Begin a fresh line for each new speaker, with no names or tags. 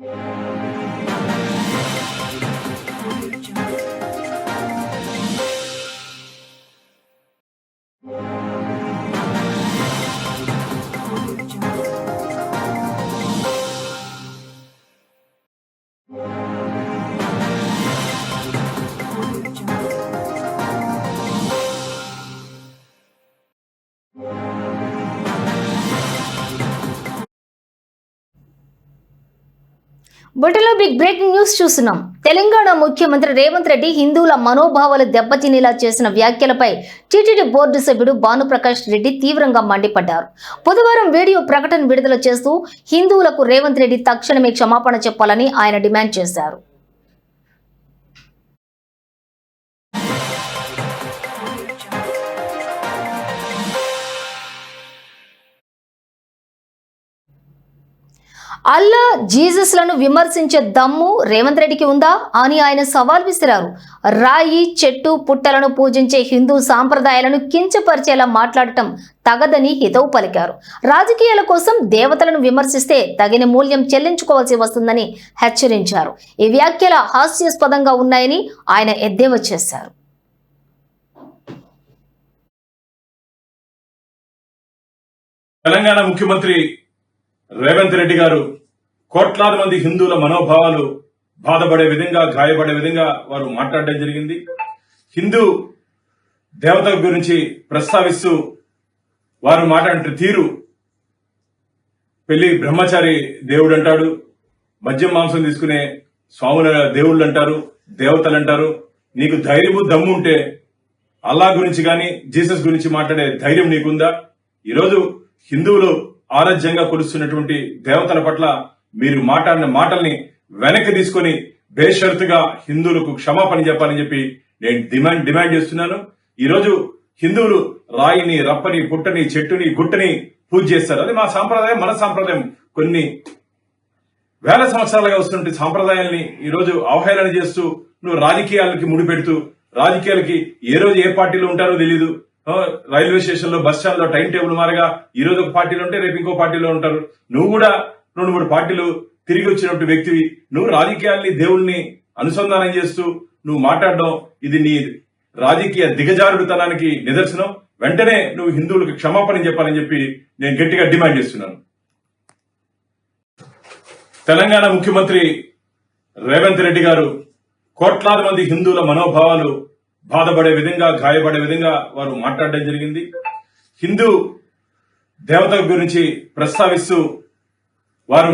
Yeah. బుటలో big breaking news చూస్తున్నాం. తెలంగాణ ముఖ్యమంత్రి రేవంత్ రెడ్డి హిందువుల మనోభావాలు దెబ్బతినేలా చేసిన వ్యాఖ్యలపై టీటీడీ బోర్డు సభ్యుడు భానుప్రకాష్ రెడ్డి తీవ్రంగా మండిపడ్డారు. బుధవారం వీడియో ప్రకటన విడుదల చేస్తూ హిందువులకు రేవంత్ రెడ్డి తక్షణమే క్షమాపణ చెప్పాలని ఆయన డిమాండ్ చేశారు. అల్లా జీసస్లను విమర్శించే దమ్ము రేవంత్ రెడ్డికి ఉందా అని ఆయన సవాల్ విసిరారు. రాయి చెట్టు పుట్టలను పూజించే హిందూ సాంప్రదాయాలను కించపరిచేలా మాట్లాడటం తగదని హితవు పలికారు. రాజకీయాల కోసం దేవతలను విమర్శిస్తే తగిన మూల్యం చెల్లించుకోవాల్సి వస్తుందని హెచ్చరించారు. ఈ వ్యాఖ్యల హాస్యాస్పదంగా ఉన్నాయని ఆయన ఎద్దేవా చేశారు.
తెలంగాణ ముఖ్యమంత్రి రేవంత్ రెడ్డి గారు కోట్లాది మంది హిందువుల మనోభావాలు బాధపడే విధంగా గాయపడే విధంగా వారు మాట్లాడడం జరిగింది. హిందూ దేవత గురించి ప్రస్తావిస్తూ వారు మాట్లాడిన తీరు పెళ్ళి బ్రహ్మచారి దేవుడు అంటాడు మద్యం మాంసం తీసుకునే స్వాముల దేవుళ్ళు అంటారు దేవతలు అంటారు నీకు ధైర్యము దమ్ము ఉంటే అల్లా గురించి కానీ జీసస్ గురించి మాట్లాడే ధైర్యం నీకుందా? ఈరోజు హిందువులు ఆరాజ్యంగా కొలుస్తున్నటువంటి దేవతల పట్ల మీరు మాట్లాడిన మాటల్ని వెనక్కి తీసుకొని బేషరతుగా హిందువులకు క్షమాపణ చెప్పాలని చెప్పి నేను డిమాండ్ డిమాండ్ చేస్తున్నాను. ఈరోజు హిందువులు రాయిని రప్పని పుట్టని చెట్టుని గుట్టని పూజ చేస్తారు. అది మా సాంప్రదాయం మన సాంప్రదాయం. కొన్ని వేల సంవత్సరాలుగా వస్తున్న సాంప్రదాయాల్ని ఈరోజు అవహేళన చేస్తూ నువ్వు రాజకీయాలకి ముడిపెడుతూ రాజకీయాలకి ఏ రోజు ఏ పార్టీలో ఉంటారో తెలియదు రైల్వే స్టేషన్లో బస్ స్టాండ్లో టైం టేబుల్ మారగా ఈ రోజు ఒక పార్టీలో ఉంటే రేపు ఇంకో పార్టీలో ఉంటారు. నువ్వు కూడా రెండు మూడు పార్టీలు తిరిగి వచ్చినట్టు వ్యక్తివి. నువ్వు రాజకీయాల్ని దేవుణ్ణి అనుసంధానం చేస్తూ నువ్వు మాట్లాడడం ఇది నీ రాజకీయ దిగజారుడుతనానికి నిదర్శనం. వెంటనే నువ్వు హిందువులకు క్షమాపణ చెప్పాలని చెప్పి నేను గట్టిగా డిమాండ్ చేస్తున్నాను. తెలంగాణ ముఖ్యమంత్రి రేవంత్ రెడ్డి గారు కోట్లాది మంది హిందువుల మనోభావాలు బాధపడే విధంగా గాయపడే విధంగా వారు మాట్లాడడం జరిగింది. హిందూ దేవత గురించి ప్రస్తావిస్తూ వారు